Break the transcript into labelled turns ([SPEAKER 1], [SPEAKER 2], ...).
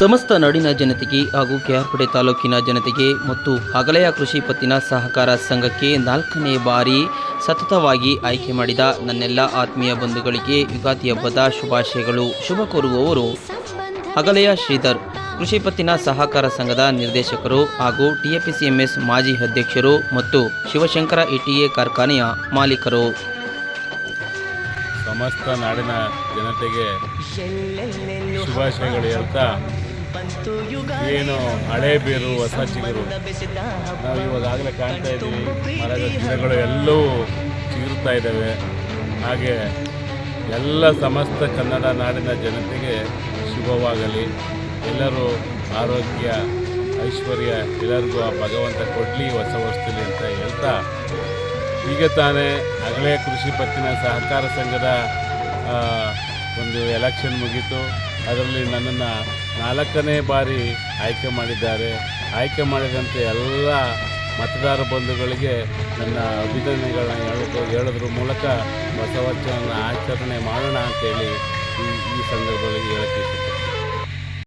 [SPEAKER 1] ಸಮಸ್ತ ನಾಡಿನ ಜನತೆಗೆ ಹಾಗೂ ಕೆಆರ್ಪೇಟೆ ತಾಲೂಕಿನ ಜನತೆಗೆ ಮತ್ತು ಅಗಲೆಯ ಕೃಷಿ ಪತ್ತಿನ ಸಹಕಾರ ಸಂಘಕ್ಕೆ ನಾಲ್ಕನೇ ಬಾರಿ ಸತತವಾಗಿ ಆಯ್ಕೆ ಮಾಡಿದ ನನ್ನೆಲ್ಲ ಆತ್ಮೀಯ ಬಂಧುಗಳಿಗೆ ಯುಗಾದಿ ಹಬ್ಬದ ಶುಭಾಶಯಗಳು. ಶುಭ ಕೋರುವವರು ಅಗಲೆಯ ಶ್ರೀಧರ್. ಕೃಷಿ ಪತ್ತಿನ ಸಹಕಾರ ಸಂಘದ ನಿರ್ದೇಶಕರು ಹಾಗೂ ಟಿಎಪಿಸಿಎಂಎಸ್ ಮಾಜಿ ಅಧ್ಯಕ್ಷರು ಮತ್ತು ಶಿವಶಂಕರ ಇಟಿಎ ಕಾರ್ಖಾನೆಯ ಮಾಲೀಕರು.
[SPEAKER 2] ಸಮಸ್ತ ನಾಡಿನ ಜನತೆಗೆ ಶುಭಾಶಯಗಳು ಹೇಳ್ತಾ ಏನು ಹಳೆ ಬೇರು ಹೊಸ ಚಿಗುರು. ನಾವು ಇವಾಗಲೇ ಕಾಣ್ತಾ ಇದ್ದೀವಿ. ಮರದ ಗಿಡಗಳು ಎಲ್ಲವೂ ಚಿಗುರ್ತಾ ಇದ್ದಾವೆ. ಹಾಗೆ ಎಲ್ಲ ಸಮಸ್ತ ಕನ್ನಡ ನಾಡಿನ ಜನತೆಗೆ ಶುಭವಾಗಲಿ. ಎಲ್ಲರೂ ಆರೋಗ್ಯ ಐಶ್ವರ್ಯ ಎಲ್ಲರಿಗೂ ಆ ಭಗವಂತ ಕೊಡಲಿ ಹೊಸ ವರ್ಷದಲ್ಲಿ ಅಂತ ಹೇಳ್ತಾ ಈಗ ತಾನೇ ಅಗಲೇ ಕೃಷಿ ಪತ್ತಿನ ಸಹಕಾರ ಸಂಘದ ಒಂದು ಎಲೆಕ್ಷನ್ ಮುಗೀತು. ಅದರಲ್ಲಿ ನನ್ನನ್ನು ನಾಲ್ಕನೇ ಬಾರಿ ಆಯ್ಕೆ ಮಾಡಿದ್ದಾರೆ. ಆಯ್ಕೆ ಮಾಡಿದಂತೆ ಎಲ್ಲ ಮತದಾರ ಬಂಧುಗಳಿಗೆ ನನ್ನ ಅಭಿನಂದನೆಗಳನ್ನ ಹೇಳೋದು ಹೇಳೋದ್ರ ಮೂಲಕ ಹೊಸ ಆಚರಣೆ ಮಾಡೋಣ ಅಂತೇಳಿ ಈ ಈ ಸಂದರ್ಭದಲ್ಲಿ ಇಷ್ಟಪಡ್ತೀನಿ